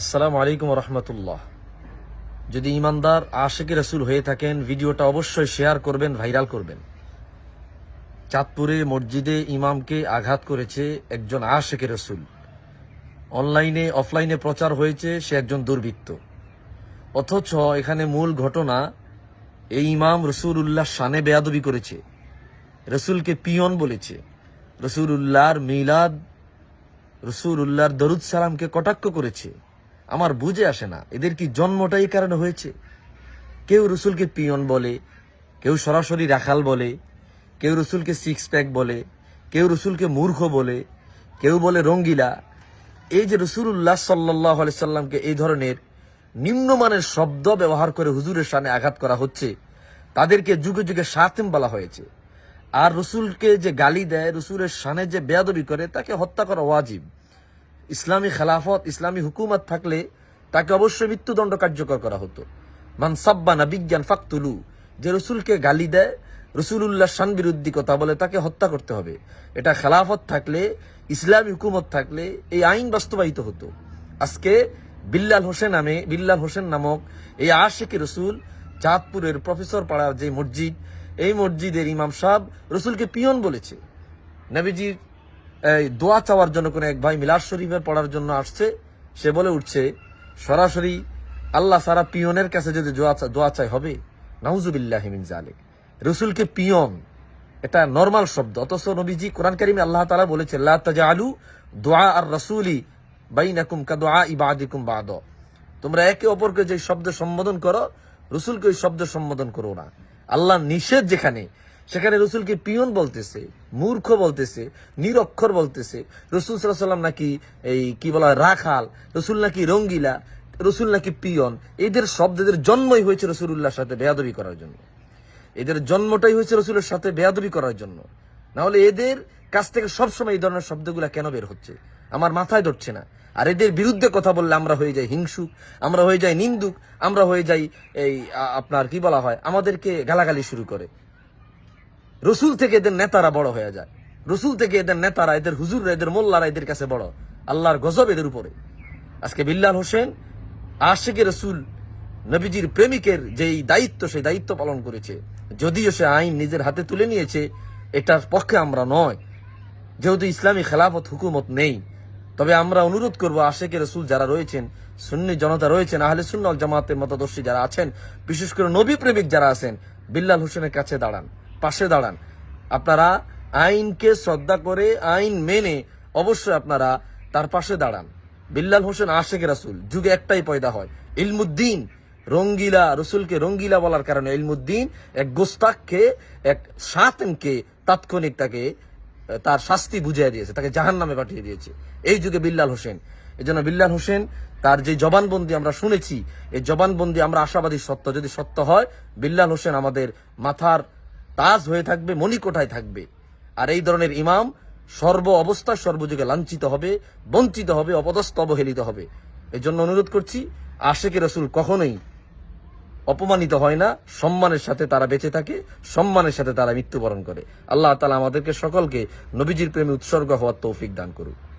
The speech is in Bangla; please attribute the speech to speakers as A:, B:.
A: আসসালামু আলাইকুম রহমতুল্লাহ যদি ইমানদার, আশেকে রসুল হয়ে থাকেন, ভিডিওটা অবশ্যই শেয়ার করবেন, ভাইরাল করবেন। চাঁদপুরে মসজিদে ইমামকে আঘাত করেছে একজন আশেকে রসুল। অনলাইনে, অফলাইনে প্রচার হয়েছে, সে একজন দুর্বৃত্ত। অথচ এখানে মূল ঘটনা, এই ইমাম রসুল উল্লাহ শানে বেয়াদবি করেছে। রসুলকে পিয়ন বলেছে। রসুল উল্লাহর মিলাদ রসুল উল্লাহর দরুদ সালামকে কটাক্ষ করেছে। আমার বুঝে আসে না। এদের কি জন্মটা এই কারণে হয়েছে? কেউ রসুলকে পিয়ন বলে, কেউ সরাসরি রাখাল বলে, কেউ রসুলকে সিক্স প্যাক বলে, কেউ রসুলকে মূর্খ বলে, কেউ বলে রঙ্গিলা। এই যে রসুল্লাহ সাল্লাহ সাল্লামকে এই ধরনের নিম্নমানের শব্দ ব্যবহার করে হুজুরের সামনে আঘাত করা হচ্ছে, তাদেরকে যুগে যুগে সাতেম বলা হয়েছে। আর রসুলকে যে গালি দেয়, রসুলের সানে যে বেয়াদবি করে, তাকে হত্যা করা ওয়াজিব। ইসলামী খেলাফত, ইসলামী হুকুমত থাকলে তাকে অবশ্যই মৃত্যুদণ্ড কার্যকর করা হতো। মান সাব্বানা বিজ্ঞান ফাকতুলু, যে রসুলকে গালি দেয়, রসুলুল্লাহ শান বিরুদ্ধী কথা বলে তাকে হত্যা করতে হবে। এটা খেলাফত থাকলে, ইসলামী হুকুমত থাকলে এই আইন বাস্তবায়িত হতো। আজকে বিল্লাল হোসেন নামে, বিল্লাল হোসেন নামক এই আশেকি রসুল, চাঁদপুরের প্রফেসর পাড়ার যে মসজিদ, এই মসজিদের ইমাম সাহেব রসুলকে পিয়ন বলেছে। নবীজির দোয়া চাওয়ার জন্য কোনো এক ভাই মিলাদ শরীফের পড়ার জন্য আসছে, সে বলে উঠছে, সরাসরি আল্লাহ সারা পিয়নের কাছে যদি দোয়া চাই হবে? নাউজুবিল্লাহ মিন জালিক রসুলকে পিয়ন, এটা নর্মাল শব্দ, অথচ নবীজি কোরআন কারিমে আল্লাহ তাআলা বলেছে লা তাজআলু দোয়া আর রাসূলি বাইনাকুম কাদুআ ইবাদিকুম বাদ। তোমরা একে অপরকে যে শব্দ সম্বোধন করো, রসুলকে ওই শব্দ সম্বোধন করো না। আল্লাহ নিষেধ যেখানে সেখানে রসুলকে পিয়ন বলতেছে, মূর্খ বলতেছে, নিরক্ষর বলতেছে। রসুল সাল্লাম নাকি এই কি বলা রাখাল, রসুল নাকি রঙ্গিলা, রসুল নাকি পিয়ন। এদের শব্দের জন্মই হয়েছে রসুল্লাহর সাথে বেয়াদবি করার জন্য। এদের জন্মটাই হয়েছে রসুলের সাথে বেয়াদবি করার জন্য। না হলে এদের কাছ থেকে সবসময় এই ধরনের শব্দগুলা কেন বের হচ্ছে? আমার মাথায় ধরছে না। আর এদের বিরুদ্ধে কথা বললে আমরা হয়ে যাই হিংসুক, আমরা হয়ে যাই নিন্দুক, আমরা হয়ে যাই এই আপনার কি বলা হয়, আমাদেরকে গালাগালি শুরু করে। রসুল থেকে এদের নেতারা বড় হয়ে যায়। রসুল থেকে এদের নেতারা, এদের হুজুররা, এদের মোল্লারা এদের কাছে বড়। আল্লাহর গজব এদের উপরে। আজকে বিল্লাল হোসেন আশেকে রসুল, নবীজির প্রেমিকের যেই দায়িত্ব, সেই দায়িত্ব পালন করেছে। যদিও সে আইন নিজের হাতে তুলে নিয়েছে, এটার পক্ষে আমরা নয়। যেহেতু ইসলামী খেলাফত হুকুমত নেই। তবে আমরা অনুরোধ করব আশেকে রসুল যারা রয়েছেন, সুন্নি জনতা রয়েছেন, আহলে সুন্নল জামাতের মতদর্শী যারা আছেন, বিশেষ করে নবী প্রেমিক যারা আছেন, বিল্লাল হোসেনের কাছে দাঁড়ান। পাশে দাঁড়ান। আপনারা আইনকে শ্রদ্ধা করে, আইন মেনে অবশ্যই আপনারা তার পাশে দাঁড়ান। বিল্লাল হোসেন আশেক রাসুল, যুগে একটাই পয়দা হয়। ইলমুদ্দিন, রঙ্গিলা, রসুলকে রঙ্গিলা বলার কারণে ইলমুদ্দিন এক গোস্তাককে এক সাতমকে তাৎক্ষণিক তাকে, তার শাস্তি বুঝিয়ে দিয়েছে, তাকে জাহান নামে পাঠিয়ে দিয়েছে। এই যুগে বিল্লাল হোসেন। এই জন্য বিল্লাল হোসেন, তার যে জবানবন্দি আমরা শুনেছি, এই জবানবন্দি আমরা আশাবাদী সত্য। যদি সত্য হয়, বিল্লাল হোসেন আমাদের মাথার তাজ হয়ে থাকবে, মণিকোঠায় থাকবে। আর এই ধরনের ইমাম সর্ব অবস্থা, সর্বযুগে লাঞ্ছিত হবে, বঞ্চিত হবে, অপদস্থ অবহেলিত হবে। এই জন্য অনুরোধ করছি আশেকে রসুল কখনোই অপমানিত হয় না, সম্মানের সাথে তারা বেঁচে থাকে, সম্মানের সাথে তারা মৃত্যুবরণ করে। আল্লাহ তালা আমাদেরকে সকলকে নবীজির প্রেমে উৎসর্গ হওয়ার তৌফিক দান করুক।